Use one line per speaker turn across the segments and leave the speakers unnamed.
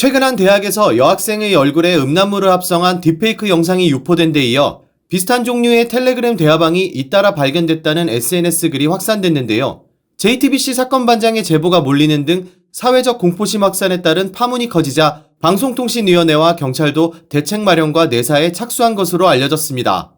최근 한 대학에서 여학생의 얼굴에 음란물을 합성한 딥페이크 영상이 유포된 데 이어 비슷한 종류의 텔레그램 대화방이 잇따라 발견됐다는 SNS 글이 확산됐는데요. JTBC 사건 반장의 제보가 몰리는 등 사회적 공포심 확산에 따른 파문이 커지자 방송통신위원회와 경찰도 대책 마련과 내사에 착수한 것으로 알려졌습니다.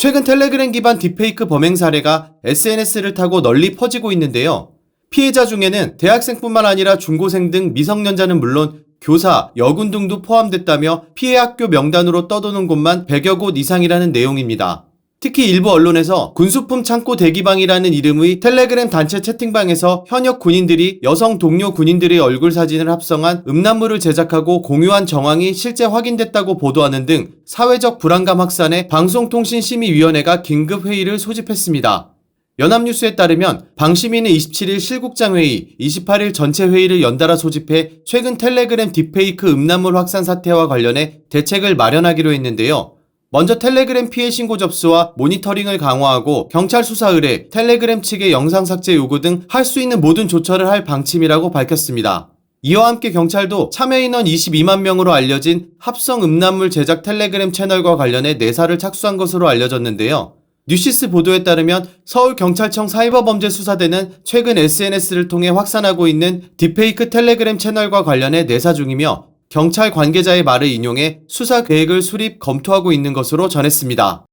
최근 텔레그램 기반 딥페이크 범행 사례가 SNS를 타고 널리 퍼지고 있는데요. 피해자 중에는 대학생뿐만 아니라 중고생 등 미성년자는 물론 교사, 여군 등도 포함됐다며 피해 학교 명단으로 떠도는 곳만 100여 곳 이상이라는 내용입니다. 특히 일부 언론에서 군수품 창고 대기방이라는 이름의 텔레그램 단체 채팅방에서 현역 군인들이 여성 동료 군인들의 얼굴 사진을 합성한 음란물을 제작하고 공유한 정황이 실제 확인됐다고 보도하는 등 사회적 불안감 확산에 방송통신심의위원회가 긴급 회의를 소집했습니다. 연합뉴스에 따르면 방시민은 27일 실국장 회의, 28일 전체 회의를 연달아 소집해 최근 텔레그램 딥페이크 음란물 확산 사태와 관련해 대책을 마련하기로 했는데요. 먼저 텔레그램 피해 신고 접수와 모니터링을 강화하고 경찰 수사 의뢰, 텔레그램 측의 영상 삭제 요구 등 할 수 있는 모든 조처를 할 방침이라고 밝혔습니다. 이와 함께 경찰도 참여 인원 22만 명으로 알려진 합성 음란물 제작 텔레그램 채널과 관련해 내사를 착수한 것으로 알려졌는데요. 뉴시스 보도에 따르면 서울경찰청 사이버범죄수사대는 최근 SNS를 통해 확산하고 있는 딥페이크 텔레그램 채널과 관련해 내사 중이며 경찰 관계자의 말을 인용해 수사 계획을 수립 검토하고 있는 것으로 전했습니다.